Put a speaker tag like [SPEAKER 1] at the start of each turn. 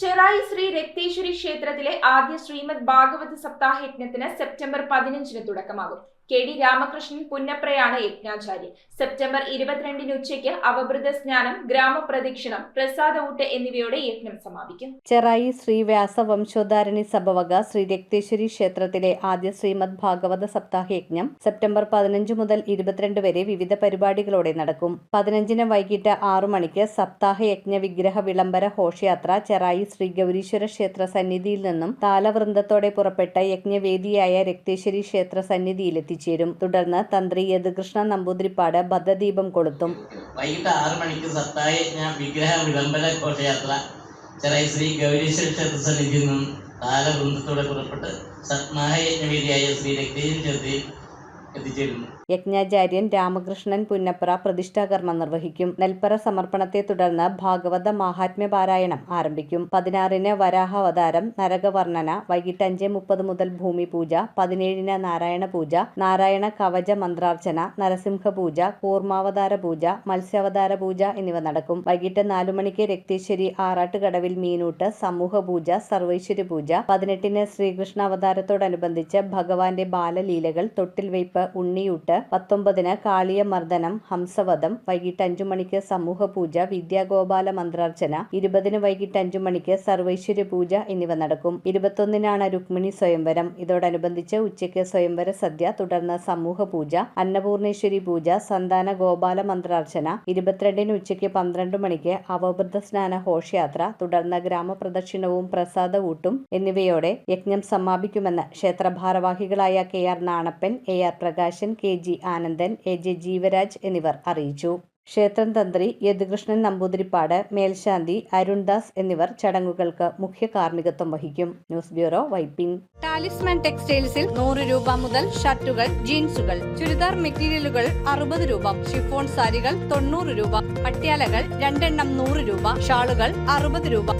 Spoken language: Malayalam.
[SPEAKER 1] ചെറായി ശ്രീ രക്തേശ്വരി ക്ഷേത്രത്തിലെ ആദ്യ ശ്രീമദ് ഭാഗവത സപ്താഹ യജ്ഞത്തിന് സെപ്റ്റംബർ പതിനഞ്ചിന് തുടക്കമാകും. കെ ഡി രാമകൃഷ്ണൻ പുന്നപ്രയാണ് യജ്ഞാചാര്യൻ. സെപ്റ്റംബർ ഇരുപത്തിരണ്ടിന് ഉച്ചയ്ക്ക് അവബൃത സ്നാനം ഗ്രാമപ്രദക്ഷിണം പ്രസാദ ഊട്ട് എന്നിവയോടെ യജ്ഞം സമാപിക്കും.
[SPEAKER 2] ചെറായി ശ്രീ വ്യാസ വംശോദ്ധാരണി സഭവക ശ്രീ രക്തേശ്വരി ക്ഷേത്രത്തിലെ ആദ്യ ശ്രീമദ് ഭാഗവത സപ്താഹ യജ്ഞം സെപ്റ്റംബർ പതിനഞ്ച് മുതൽ ഇരുപത്തിരണ്ട് വരെ വിവിധ പരിപാടികളോടെ നടക്കും. പതിനഞ്ചിന് വൈകിട്ട് ആറു മണിക്ക് സപ്താഹ യജ്ഞ വിഗ്രഹ വിളംബര ഘോഷയാത്ര ചെറായി ശ്രീ ഗൗരീശ്വര ക്ഷേത്ര സന്നിധിയിൽ നിന്നും താലവൃന്ദത്തോടെ പുറപ്പെട്ട യജ്ഞവേദിയായ രക്തേശ്വരി ക്ഷേത്ര സന്നിധിയിൽ എത്തിച്ചേരും. തുടർന്ന് തന്ത്രി യദുകൃഷ്ണ നമ്പൂതിരിപ്പാട് ഭദ്രദീപം കൊളുത്തും.
[SPEAKER 3] വൈകിട്ട് ആറ് മണിക്ക് സത്തായജ്ഞ വിഗ്രഹ വിളംബര ഘോഷയാത്ര ചെറിയ ശ്രീ ഗൗരീശ്വര ക്ഷേത്ര സന്നിധിയിൽ നിന്നും താലവൃന്ദത്തോടെ പുറപ്പെട്ട് സത്മാഹയജ്ഞവേദിയായ ശ്രീ രക്തേശ്വരി ക്ഷേത്രത്തിൽ
[SPEAKER 2] യജ്ഞാചാര്യൻ രാമകൃഷ്ണൻ പുന്നപ്ര പ്രതിഷ്ഠാകർമ്മം നിർവഹിക്കും. നെൽപ്പറ സമർപ്പണത്തെ തുടർന്ന് ഭാഗവത മഹാത്മ്യ പാരായണം ആരംഭിക്കും. പതിനാറിന് വരാഹാവതാരം നരകവർണന വൈകിട്ട് അഞ്ച് മുപ്പത് മുതൽ ഭൂമി പൂജ പതിനേഴിന് നാരായണ പൂജ നാരായണ കവച മന്ത്രാർച്ചന നരസിംഹ പൂജ കൂർമാവതാര പൂജ മത്സ്യാവതാര പൂജ എന്നിവ നടക്കും. വൈകിട്ട് നാലു മണിക്ക് രക്തേശ്വരി ആറാട്ടുകടവിൽ മീനൂട്ട് സമൂഹ പൂജ സർവൈശ്വര്യ പൂജ. പതിനെട്ടിന് ശ്രീകൃഷ്ണ അവതാരത്തോടനുബന്ധിച്ച് ഭഗവാന്റെ ബാലലീലകൾ ഉണ്ണിയൂട്ട് പത്തൊമ്പതിന് കാളിയമർദ്ദനം ഹംസവധം വൈകിട്ട് അഞ്ചു മണിക്ക് സമൂഹ പൂജ വിദ്യാഗോപാല മന്ത്രാർച്ചന ഇരുപതിന് വൈകിട്ട് അഞ്ചു മണിക്ക് സർവൈശ്വര്യ പൂജ എന്നിവ നടക്കും. ഇരുപത്തൊന്നിനാണ് രുക്മിണി സ്വയംവരം. ഇതോടനുബന്ധിച്ച് ഉച്ചയ്ക്ക് സ്വയംവര സദ്യ തുടർന്ന് സമൂഹ പൂജ അന്നപൂർണേശ്വരി പൂജ സന്താന ഗോപാല മന്ത്രാർച്ചന ഇരുപത്തിരണ്ടിന് ഉച്ചയ്ക്ക് പന്ത്രണ്ട് മണിക്ക് അവഭൃത സ്നാന ഘോഷയാത്ര തുടർന്ന് ഗ്രാമപ്രദക്ഷിണവും പ്രസാദ ഊട്ടും എന്നിവയോടെ യജ്ഞം സമാപിക്കുമെന്ന് ക്ഷേത്ര ഭാരവാഹികളായ K R Nanappan A R Prakashan K G Anandan A J Jeevaraj എന്നിവർ അറിയിച്ചു. ക്ഷേത്രം തന്ത്രി യദുകൃഷ്ണൻ നമ്പൂതിരിപ്പാട് മേൽശാന്തി അരുൺദാസ് എന്നിവർ ചടങ്ങുകൾക്ക് മുഖ്യ കാർമ്മികത്വം വഹിക്കും. ന്യൂസ് ബ്യൂറോ വൈപ്പിംഗ്
[SPEAKER 4] ടാലിസ്മാൻ ടെക്സ്റ്റൈൽസിൽ നൂറ് രൂപ മുതൽ ഷർട്ടുകൾ ജീൻസുകൾ ചുരിദാർ മെറ്റീരിയലുകൾ അറുപത് രൂപ ഷിഫോൺ സാരികൾ തൊണ്ണൂറ് രൂപ പട്യാലകൾ രണ്ടെണ്ണം നൂറ് രൂപ ഷാളുകൾ അറുപത് രൂപ.